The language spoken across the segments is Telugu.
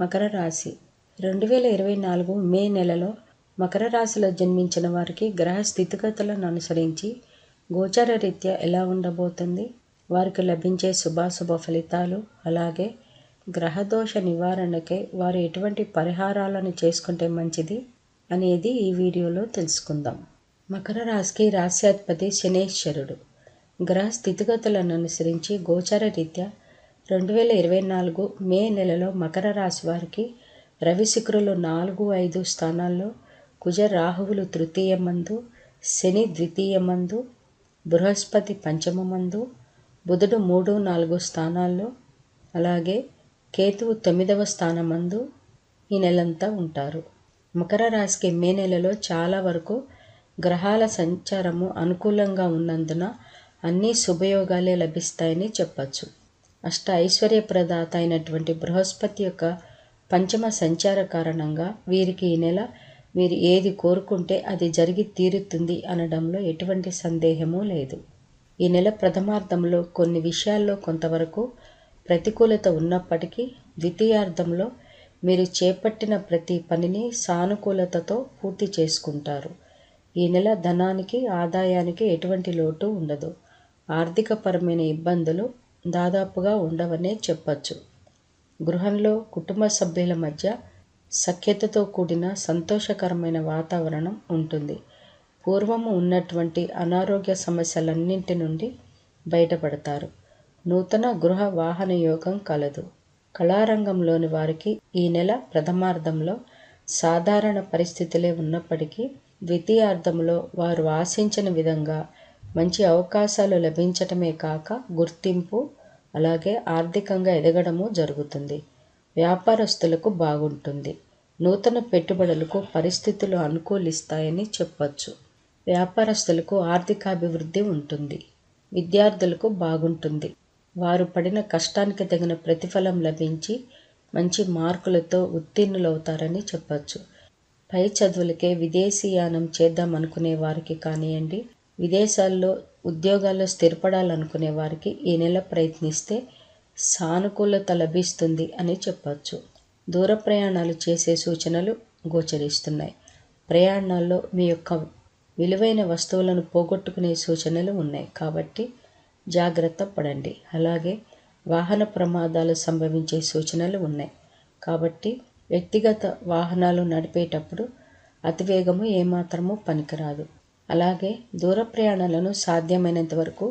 మకర రాశి. రెండు వేల ఇరవై నాలుగు మే నెలలో మకర రాశిలో జన్మించిన వారికి గ్రహ స్థితిగతులను అనుసరించి గోచర రీత్యా ఎలా ఉండబోతుంది? వారికి లభించే శుభాశుభ ఫలితాలు అలాగే గ్రహదోష నివారణకై వారు ఎటువంటి పరిహారాలను చేసుకుంటే మంచిది అనేది ఈ వీడియోలో తెలుసుకుందాం. మకర రాశికి రాశ్యాధిపతి శనేశ్వరుడు. గ్రహ స్థితిగతులను అనుసరించి గోచర రీత్యా రెండు వేల ఇరవై నాలుగు మే నెలలో మకర రాశి వారికి రవి శుక్రులు నాలుగు ఐదు స్థానాల్లో కుజ రాహువులు తృతీయ మందు శని ద్వితీయ మందు బృహస్పతి పంచమ మందు బుధుడు మూడు నాలుగు స్థానాల్లో అలాగే కేతువు తొమ్మిదవ స్థానమందు ఈ నెలంతా ఉంటారు. మకర రాశికి మే నెలలో చాలా వరకు గ్రహాల సంచారము అనుకూలంగా ఉన్నందున అన్ని శుభయోగాలే లభిస్తాయని చెప్పచ్చు. అష్ట ఐశ్వర్యప్రదాత అయినటువంటి బృహస్పతి యొక్క పంచమ సంచార కారణంగా వీరికి ఈ నెల వీరు ఏది కోరుకుంటే అది జరిగి తీరుతుంది అనడంలో ఎటువంటి సందేహమూ లేదు. ఈ నెల ప్రథమార్థంలో కొన్ని విషయాల్లో కొంతవరకు ప్రతికూలత ఉన్నప్పటికీ ద్వితీయార్థంలో మీరు చేపట్టిన ప్రతి పనిని సానుకూలతతో పూర్తి చేసుకుంటారు. ఈ నెల ధనానికి ఆదాయానికి ఎటువంటి లోటు ఉండదు. ఆర్థికపరమైన ఇబ్బందులు దాదాపుగా ఉండవనే చెప్పచ్చు. గృహంలో కుటుంబ సభ్యుల మధ్య సఖ్యతతో కూడిన సంతోషకరమైన వాతావరణం ఉంటుంది. పూర్వము ఉన్నటువంటి అనారోగ్య సమస్యలన్నింటి నుండి బయటపడతారు. నూతన గృహ వాహన యోగం కలదు. కళారంగంలోని వారికి ఈ నెల ప్రథమార్థంలో సాధారణ పరిస్థితులే ఉన్నప్పటికీ ద్వితీయార్థంలో వారు ఆశించిన విధంగా మంచి అవకాశాలు లభించటమే కాక గుర్తింపు అలాగే ఆర్థికంగా ఎదగడము జరుగుతుంది. వ్యాపారస్తులకు బాగుంటుంది. నూతన పెట్టుబడులకు పరిస్థితులు అనుకూలిస్తాయని చెప్పచ్చు. వ్యాపారస్తులకు ఆర్థికాభివృద్ధి ఉంటుంది. విద్యార్థులకు బాగుంటుంది. వారు పడిన కష్టానికి తగిన ప్రతిఫలం లభించి మంచి మార్కులతో ఉత్తీర్ణులవుతారని చెప్పచ్చు. పై చదువులకే విదేశీయానం చేద్దాం అనుకునే వారికి కానివ్వండి విదేశాల్లో ఉద్యోగాల్లో స్థిరపడాలనుకునే వారికి ఈ నెల ప్రయత్నిస్తే సానుకూలత లభిస్తుంది అని చెప్పచ్చు. దూర ప్రయాణాలు చేసే సూచనలు గోచరిస్తున్నాయి. ప్రయాణాల్లో మీ యొక్క విలువైన వస్తువులను పోగొట్టుకునే సూచనలు ఉన్నాయి. కాబట్టి జాగ్రత్త పడండి. అలాగే వాహన ప్రమాదాలు సంభవించే సూచనలు ఉన్నాయి. కాబట్టి వ్యక్తిగత వాహనాలు నడిపేటప్పుడు అతివేగము ఏమాత్రము పనికిరాదు. అలాగే దూర ప్రయాణాలను సాధ్యమైనంత వరకు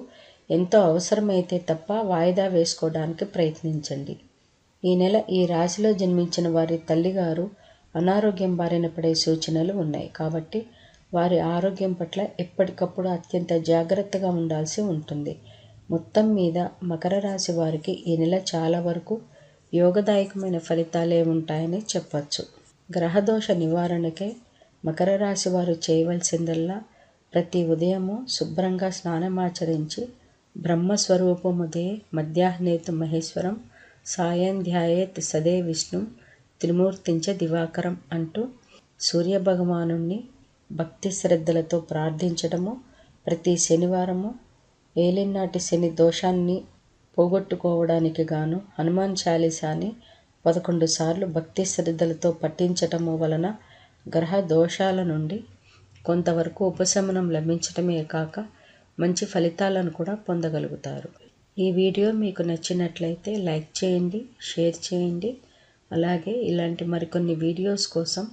ఎంతో అవసరమైతే తప్ప వాయిదా వేసుకోవడానికి ప్రయత్నించండి. ఈ నెల ఈ రాశిలో జన్మించిన వారి తల్లిగారు అనారోగ్యం బారిన పడే సూచనలు ఉన్నాయి. కాబట్టి వారి ఆరోగ్యం పట్ల ఎప్పటికప్పుడు అత్యంత జాగ్రత్తగా ఉండాల్సి ఉంటుంది. మొత్తం మీద మకర రాశి వారికి ఈ నెల చాలా వరకు యోగదాయకమైన ఫలితాలే ఉంటాయని చెప్పచ్చు. గ్రహదోష నివారణకే మకర రాశి వారు చేయవలసిందల్లా ప్రతి ఉదయము శుభ్రంగా స్నానమాచరించి బ్రహ్మస్వరూపముదే మధ్యాహ్నేతు మహేశ్వరం సాయంధ్యాయేత్ సదే విష్ణు త్రిమూర్తించ దివాకరం అంటూ సూర్యభగవాను భక్తి శ్రద్ధలతో ప్రార్థించడము. ప్రతి శనివారము ఏలినాటి శని దోషాన్ని పోగొట్టుకోవడానికి గాను హనుమాన్ చాలీసాని పదకొండు సార్లు భక్తి శ్రద్ధలతో పఠించటము వలన గ్రహ దోషాల నుండి కొంతవరకు ఉపశమనం లభించటమే కాక మంచి ఫలితాలను కూడా పొందగలుగుతారు. ఈ వీడియో మీకు నచ్చినట్లయితే లైక్ చేయండి షేర్ చేయండి. అలాగే ఇలాంటి మరికొన్ని వీడియోస్ కోసం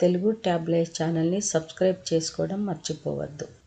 తెలుగు ట్యాబ్లెట్ ఛానల్ని సబ్స్క్రైబ్ చేసుకోవడం మర్చిపోవద్దు.